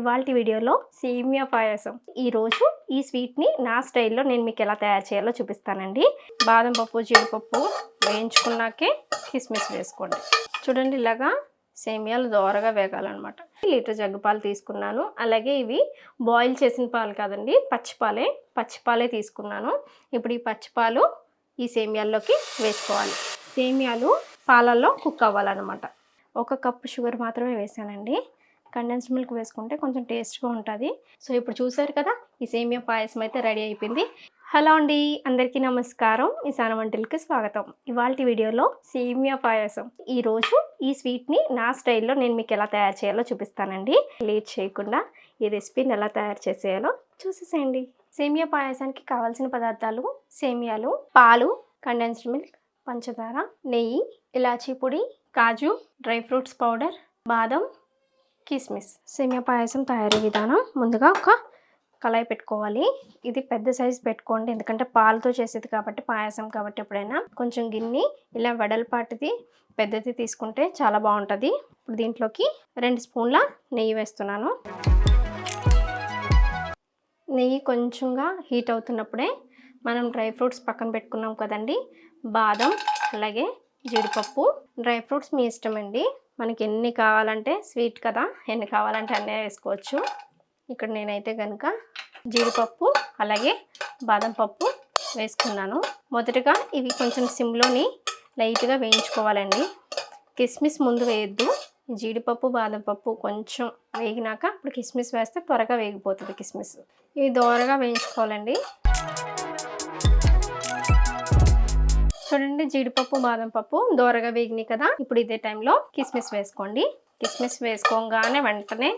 ఇవాళ వీడియోలో సేమియా పాయసం. ఈరోజు ఈ స్వీట్ని నా స్టైల్లో నేను మీకు ఎలా తయారు చేయాలో చూపిస్తానండి. బాదం పప్పు జీడిపప్పు వేయించుకున్నాకే కిస్మిస్ వేసుకోండి. చూడండి ఇలాగా సేమియాలు దోరగా వేగాలన్నమాట. లీటర్ జగ్గు పాలు తీసుకున్నాను. అలాగే ఇవి బాయిల్ చేసిన పాలు కాదండి పచ్చిపాలే పచ్చిపాలే తీసుకున్నాను. ఇప్పుడు ఈ పచ్చిపాలు ఈ సేమియాల్లోకి వేసుకోవాలి. సేమియాలు పాలల్లో కుక్ అవ్వాలన్నమాట. ఒక కప్పు షుగర్ మాత్రమే వేసానండి. కండెన్స్డ్ మిల్క్ వేసుకుంటే కొంచెం టేస్ట్గా ఉంటుంది. సో ఇప్పుడు చూసారు కదా ఈ సేమియా పాయసం అయితే రెడీ అయిపోయింది. హలో అండి అందరికీ నమస్కారం. ఈశాన వంటలకి స్వాగతం. ఇవాళ వీడియోలో సేమియా పాయసం. ఈరోజు ఈ స్వీట్ని నా స్టైల్లో నేను మీకు ఎలా తయారు చేయాలో చూపిస్తానండి. లేట్ చేయకుండా ఈ రెసిపీని ఎలా తయారు చేసేయాలో చూసేసేయండి. సేమియా పాయసానికి కావాల్సిన పదార్థాలు సేమియాలు పాలు కండెన్స్డ్ మిల్క్ పంచదార నెయ్యి ఇలాచీ పొడి కాజు డ్రై ఫ్రూట్స్ పౌడర్ బాదం కిస్మిస్ సేమియా పాయసం తయారీ విధానం ముందుగా ఒక కళాయి పెట్టుకోవాలి. ఇది పెద్ద సైజ్ పెట్టుకోండి. ఎందుకంటే పాలతో చేసేది కాబట్టి పాయసం కాబట్టి ఎప్పుడైనా. కొంచెం గిన్నె ఇలా వెడల్పాటిది పెద్దది తీసుకుంటే చాలా బాగుంటుంది. ఇప్పుడు దీంట్లోకి రెండు స్పూన్ల నెయ్యి వేస్తున్నాను. నెయ్యి కొంచెంగా హీట్ అవుతున్నప్పుడే మనం డ్రై ఫ్రూట్స్ పక్కన పెట్టుకున్నాం కదండి. బాదం అలాగే జీడిపప్పు. డ్రై ఫ్రూట్స్ మీ ఇష్టం అండి మనకి ఎన్ని కావాలంటే స్వీట్ కదా ఎన్ని కావాలంటే అన్నీ వేసుకోవచ్చు. ఇక్కడ నేనైతే కనుక జీడిపప్పు అలాగే బాదం పప్పు వేసుకున్నాను. మొదటగా ఇవి కొంచెం సిమ్లోని లైట్గా వేయించుకోవాలండి. కిస్మిస్ ముందు వేయద్దు. జీడిపప్పు బాదం పప్పు కొంచెం వేగినాక ఇప్పుడు కిస్మిస్ వేస్తే త్వరగా వేగిపోతుంది కిస్మిస్. ఇవి దోరగా వేయించుకోవాలండి. చూడండి జీడిపప్పు బాదం పప్పు దోరగా వేగినాయి కదా. ఇప్పుడు ఇదే టైంలో కిస్మిస్ వేసుకోండి. కిస్మిస్ వేసుకోగానే వెంటనే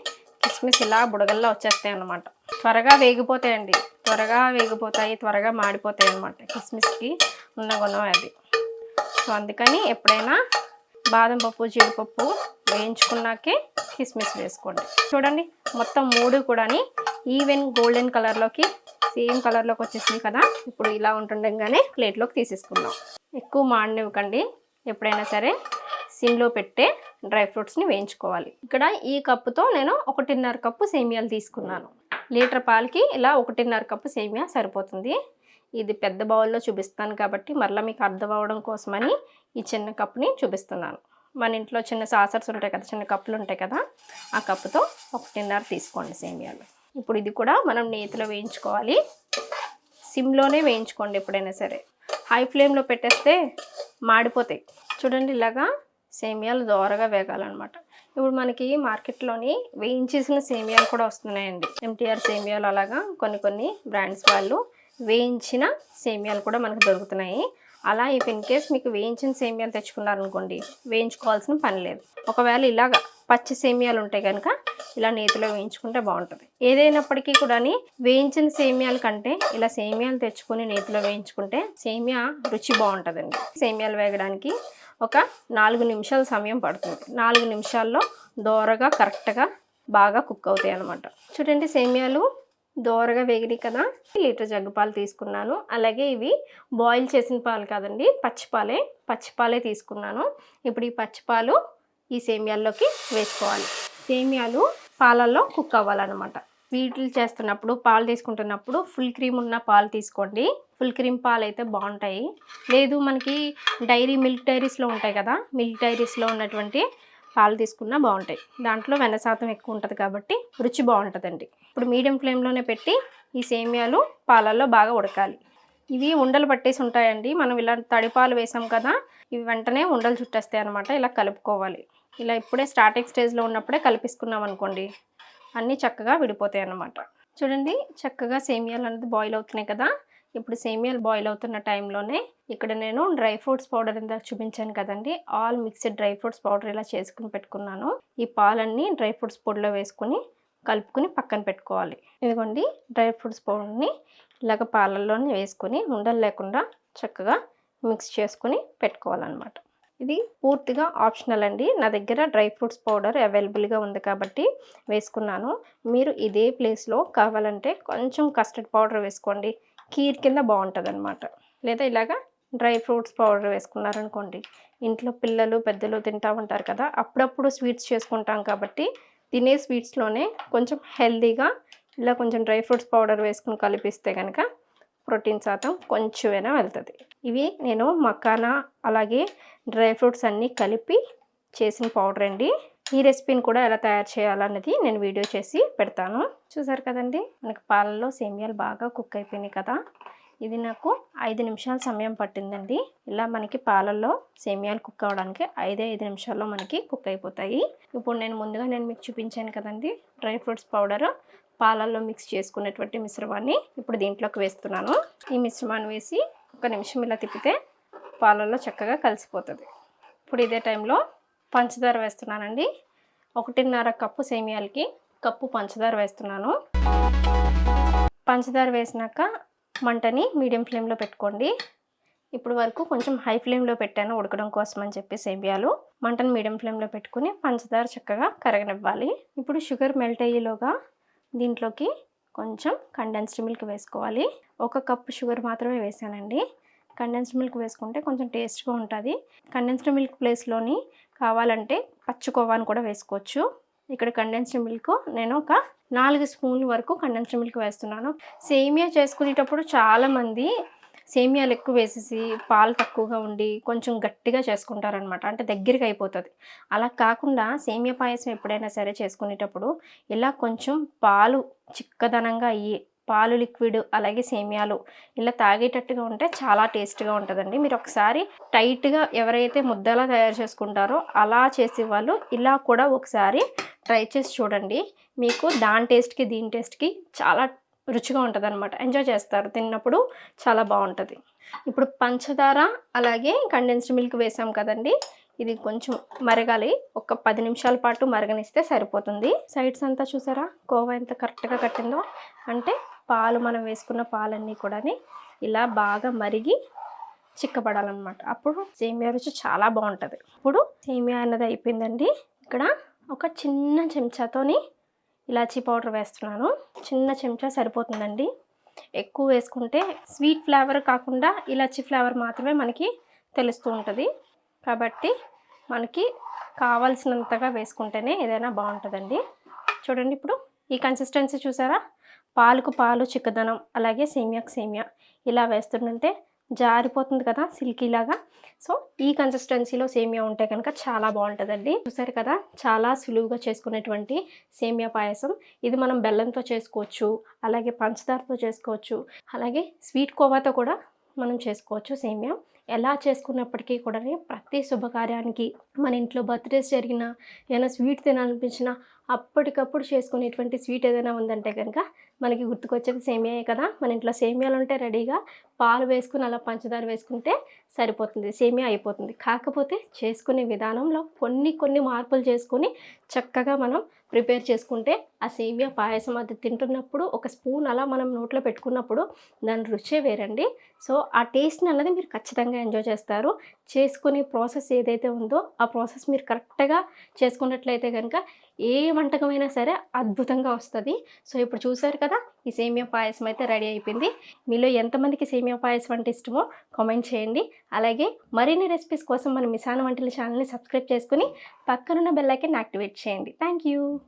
కిస్మిస్ ఇలా బుడగల్లో వచ్చేస్తాయి అన్నమాట. త్వరగా వేగిపోతాయండి. త్వరగా వేగిపోతాయి త్వరగా మాడిపోతాయి అన్నమాట కిస్మిస్కి. ఉన్న గుణం అది సో అందుకని ఎప్పుడైనా బాదం పప్పు జీడిపప్పు వేయించుకున్నాకే కిస్మిస్ వేసుకోండి. చూడండి మొత్తం మూడు కూడాని ఈవెన్ గోల్డెన్ కలర్లోకి సేమ్ కలర్లోకి వచ్చేసింది కదా ఇప్పుడు ఇలా ఉంటుండగానే ప్లేట్లోకి తీసేసుకుందాం. ఎక్కువ మాడనివ్వకండి. ఎప్పుడైనా సరే సిమ్లో పెట్టే డ్రై ఫ్రూట్స్ని వేయించుకోవాలి. ఇక్కడ ఈ కప్పుతో నేను ఒకటిన్నర కప్పు సేమియాలు తీసుకున్నాను. లీటర్ పాలకి ఇలా ఒకటిన్నర కప్పు సేమియా సరిపోతుంది. ఇది పెద్ద బౌల్లో చూపిస్తాను కాబట్టి మరలా మీకు అర్థం అవ్వడం కోసమని ఈ చిన్న కప్పుని చూపిస్తున్నాను. మన ఇంట్లో చిన్న సాసర్స్ ఉంటాయి కదా చిన్న కప్పులు ఉంటాయి కదా ఆ కప్పుతో ఒకటిన్నర తీసుకోండి సేమియాలు. ఇప్పుడు ఇది కూడా మనం నేతిలో వేయించుకోవాలి. సిమ్లోనే వేయించుకోండి ఎప్పుడైనా సరే. హై ఫ్లేమ్లో పెట్టేస్తే మాడిపోతాయి. చూడండి ఇలాగా సేమియాలు దోరగా వేగాలన్నమాట. ఇప్పుడు మనకి మార్కెట్లోని వేయించేసిన సేమియాలు కూడా వస్తున్నాయండి. ఎంటీఆర్ సేమియాలు అలాగా కొన్ని కొన్ని బ్రాండ్స్ వాళ్ళు వేయించిన సేమియాలు కూడా మనకు దొరుకుతున్నాయి. అలా ఇఫ్ ఇన్ కేస్ మీకు వేయించిన సేమియాలు తెచ్చుకున్నారనుకోండి వేయించుకోవాల్సిన పని లేదు. ఒకవేళ ఇలాగా పచ్చి సేమియాలు ఉంటాయి కనుక ఇలా నేతిలో వేయించుకుంటే బాగుంటుంది. ఏదైనప్పటికీ కూడా వేయించిన సేమియాల కంటే ఇలా సేమియాలు తెచ్చుకొని నేతిలో వేయించుకుంటే సేమియా రుచి బాగుంటుందండి. సేమియాలు వేగడానికి ఒక నాలుగు నిమిషాల సమయం పడుతుంది. నాలుగు నిమిషాల్లో దోరగా కరెక్ట్గా బాగా కుక్ అవుతాయి అనమాట చూడండి సేమియాలు దోరగా వేగినాయి కదా. లీటర్ జగ్గు పాలు తీసుకున్నాను. అలాగే ఇవి బాయిల్ చేసిన పాలు కాదండి పచ్చిపాలే పచ్చిపాలే తీసుకున్నాను. ఇప్పుడు ఈ పచ్చిపాలు ఈ సేమియాల్లోకి వేసుకోవాలి. సేమియాలు పాలల్లో కుక్ అవ్వాలన్నమాట. వీటిలు చేస్తున్నప్పుడు పాలు తీసుకుంటున్నప్పుడు ఫుల్ క్రీమ్ ఉన్న పాలు తీసుకోండి. ఫుల్ క్రీమ్ పాలు అయితే బాగుంటాయి. లేదు మనకి డైరీ మిల్క్ డైరీస్లో ఉంటాయి కదా మిల్క్ డైరీస్లో ఉన్నటువంటి పాలు తీసుకున్నా బాగుంటాయి. దాంట్లో వెన్న శాతం ఎక్కువ ఉంటుంది కాబట్టి రుచి బాగుంటుందండి. ఇప్పుడు మీడియం ఫ్లేమ్లోనే పెట్టి ఈ సేమియాలు పాలల్లో బాగా ఉడకాలి. ఇవి ఉండలు పట్టేసి ఉంటాయండి. మనం ఇలా తడిపాలు వేసాం కదా ఇవి వెంటనే ఉండలు చుట్టేస్తాయి అనమాట ఇలా కలుపుకోవాలి. ఇలా ఇప్పుడే స్టార్టింగ్ స్టేజ్లో ఉన్నప్పుడే కలిపిసుకున్నాం అనుకోండి అన్నీ చక్కగా విడిపోతాయి అన్నమాట. చూడండి చక్కగా సేమియాలు అనేది బాయిల్ అవుతున్నాయి కదా. ఇప్పుడు సేమియాలు బాయిల్ అవుతున్న టైంలోనే ఇక్కడ నేను డ్రై ఫ్రూట్స్ పౌడర్ ఇందాక చూపించాను కదండి. All mixed dry fruits powder ఇలా చేసుకుని పెట్టుకున్నాను. ఈ పాలన్నీ డ్రై ఫ్రూట్స్ పొడిలో వేసుకుని కలుపుకుని పక్కన పెట్టుకోవాలి. ఇదిగోండి డ్రై ఫ్రూట్స్ పౌడర్ని ఇలాగ పాలల్లోనే వేసుకొని ఉండలు లేకుండా చక్కగా మిక్స్ చేసుకుని పెట్టుకోవాలన్నమాట. ఇది పూర్తిగా ఆప్షనల్ అండి. నా దగ్గర డ్రై ఫ్రూట్స్ పౌడర్ అవైలబుల్గా ఉంది కాబట్టి వేసుకున్నాను. మీరు ఇదే ప్లేస్లో కావాలంటే కొంచెం కస్టర్డ్ పౌడర్ వేసుకోండి. కీర్ కింద బాగుంటుంది అనమాట లేదా ఇలాగా డ్రై ఫ్రూట్స్ పౌడర్ వేసుకున్నారనుకోండి. ఇంట్లో పిల్లలు పెద్దలు తింటూ ఉంటారు కదా అప్పుడప్పుడు స్వీట్స్ చేసుకుంటాం కాబట్టి తినే స్వీట్స్లోనే కొంచెం హెల్దీగా ఇలా కొంచెం డ్రై ఫ్రూట్స్ పౌడర్ వేసుకుని కలిపిస్తే కనుక ప్రోటీన్ శాతం కొంచెమైనా వెళ్తుంది. ఇవి నేను మకానా అలాగే డ్రై ఫ్రూట్స్ అన్నీ కలిపి చేసిన పౌడర్ అండి. ఈ రెసిపీని కూడా ఎలా తయారు చేయాలన్నది నేను వీడియో చేసి పెడతాను. చూసారు కదండి? మనకి పాలల్లో సేమియాలు బాగా కుక్ అయిపోయినాయి కదా? ఇది నాకు ఐదు నిమిషాల సమయం పట్టిందండి. ఇలా మనకి పాలల్లో సేమియాలు కుక్ అవ్వడానికి ఐదే ఐదు నిమిషాల్లో మనకి కుక్ అయిపోతాయి. ఇప్పుడు నేను ముందుగా నేను మీకు చూపించాను కదండి డ్రై ఫ్రూట్స్ పౌడర్. పాలల్లో మిక్స్ చేసుకున్నటువంటి మిశ్రమాన్ని ఇప్పుడు దీంట్లోకి వేస్తున్నాను. ఈ మిశ్రమాన్ని వేసి ఒక నిమిషం ఇలా తిప్పితే పాలల్లో చక్కగా కలిసిపోతుంది. ఇప్పుడు ఇదే టైంలో పంచదార వేస్తున్నానండి. ఒకటిన్నర కప్పు సేమియాలకి కప్పు పంచదార వేస్తున్నాను. పంచదార వేసినాక మంటని మీడియం ఫ్లేమ్లో పెట్టుకోండి. ఇప్పుడు వరకు కొంచెం హై ఫ్లేమ్లో పెట్టాను ఉడకడం కోసం అని చెప్పి సేమియాలు. మంటను మీడియం ఫ్లేమ్లో పెట్టుకుని పంచదార చక్కగా కరగనివ్వాలి. ఇప్పుడు షుగర్ మెల్ట్ అయ్యేలోగా దీంట్లోకి కొంచెం కండెన్స్డ్ మిల్క్ వేసుకోవాలి. ఒక కప్పు షుగర్ మాత్రమే వేసానండి. కండెన్స్డ్ మిల్క్ వేసుకుంటే కొంచెం టేస్ట్గా ఉంటుంది. కండెన్స్డ్ మిల్క్ ప్లేస్లోని కావాలంటే పచ్చుకోవాని కూడా వేసుకోవచ్చు. ఇక్కడ కండెన్స్డ్ మిల్క్ నేను ఒక నాలుగు స్పూన్ల వరకు కండెన్స్డ్ మిల్క్ వేస్తున్నాను. సేమియా చేసుకునేటప్పుడు చాలామంది సేమియాలు ఎక్కువ వేసేసి పాలు తక్కువగా ఉండి కొంచెం గట్టిగా చేసుకుంటారనమాట అంటే దగ్గరికి అయిపోతుంది. అలా కాకుండా సేమియా పాయసం ఎప్పుడైనా సరే చేసుకునేటప్పుడు ఇలా కొంచెం పాలు చిక్కదనంగా అయ్యి పాలు లిక్విడ్ అలాగే సేమియాలు ఇలా తాగేటట్టుగా ఉంటే చాలా టేస్ట్గా ఉంటుందండి. మీరు ఒకసారి టైట్గా ఎవరైతే ముద్దలా తయారు చేసుకుంటారో అలా చేసే వాళ్ళు ఇలా కూడా ఒకసారి ట్రై చేసి చూడండి. మీకు దాని టేస్ట్కి దీని టేస్ట్కి చాలా రుచిగా ఉంటుంది అనమాట ఎంజాయ్ చేస్తారు. తిన్నప్పుడు చాలా బాగుంటుంది. ఇప్పుడు పంచదార అలాగే కండెన్స్డ్ మిల్క్ వేసాం కదండి. ఇది కొంచెం మరగాలి. ఒక పది నిమిషాల పాటు మరగనిస్తే సరిపోతుంది. సైడ్స్ అంతా చూసారా? కోవా ఎంత కరెక్ట్గా కట్టిందో. అంటే పాలు మనం వేసుకున్న పాలన్నీ కూడా ఇలా బాగా మరిగి చిక్కబడాలన్నమాట. అప్పుడు సేమియా రుచి చాలా బాగుంటుంది. ఇప్పుడు సేమియా అన్నది అయిపోయిందండి. ఇక్కడ ఒక చిన్న చెంచాతోని ఇలాచీ పౌడర్ వేస్తున్నాను. చిన్న చెంచా సరిపోతుందండి. ఎక్కువ వేసుకుంటే స్వీట్ ఫ్లేవర్ కాకుండా ఇలాచీ ఫ్లేవర్ మాత్రమే మనకి తెలుస్తూ ఉంటుంది. కాబట్టి మనకి కావాల్సినంతగా వేసుకుంటేనే ఏదైనా బాగుంటుందండి. చూడండి ఇప్పుడు ఈ కన్సిస్టెన్సీ చూసారా? పాలకు పాలు చిక్కదనం అలాగే సేమియాకు సేమియా ఇలా వేస్తుంటే జారిపోతుంది కదా సిల్కీలాగా సో ఈ కన్సిస్టెన్సీలో సేమియా ఉంటే కనుక చాలా బాగుంటుందండి. చూసారు కదా చాలా సులువుగా చేసుకునేటువంటి సేమియా పాయసం. ఇది మనం బెల్లంతో చేసుకోవచ్చు అలాగే పంచదారతో చేసుకోవచ్చు అలాగే స్వీట్ కోవాతో కూడా మనం చేసుకోవచ్చు సేమియా. ఎలా చేసుకున్నప్పటికీ కూడా ప్రతి శుభకార్యానికి మన ఇంట్లో బర్త్డేస్ జరిగినా ఏమైనా స్వీట్ తినాలనిపించినా అప్పటికప్పుడు చేసుకునేటువంటి స్వీట్ ఏదైనా ఉందంటే కనుక మనకి గుర్తుకొచ్చేది సేమియాయే కదా. మన ఇంట్లో సేమియాలు ఉంటే రెడీగా పాలు వేసుకుని అలా పంచదార వేసుకుంటే సరిపోతుంది సేమియా అయిపోతుంది. కాకపోతే చేసుకునే విధానంలో కొన్ని కొన్ని మార్పులు చేసుకొని చక్కగా మనం ప్రిపేర్ చేసుకుంటే ఆ సేమియా పాయసం అది తింటున్నప్పుడు ఒక స్పూన్ అలా మనం నోట్లో పెట్టుకున్నప్పుడు దాని రుచే వేరండి. సో ఆ టేస్ట్ని అన్నది మీరు ఖచ్చితంగా ఎంజాయ్ చేస్తారు. చేసుకునే ప్రాసెస్ ఏదైతే ఉందో ఆ ప్రాసెస్ మీరు కరెక్ట్గా చేసుకున్నట్లయితే కనుక ఏ వంటకమైనా సరే అద్భుతంగా వస్తుంది. సో ఇప్పుడు చూసారు కదా ఈ సేమియా పాయసం అయితే రెడీ అయిపోయింది. మీలో ఎంతమందికి సేమియా పాయసం అంటే ఇష్టమో కామెంట్ చేయండి. అలాగే మరిన్ని రెసిపీస్ కోసం మన మిసాన్ వంటల ఛానల్ని సబ్స్క్రైబ్ చేసుకుని పక్కనున్న బెల్లైకన్ యాక్టివేట్ చేయండి. Thank you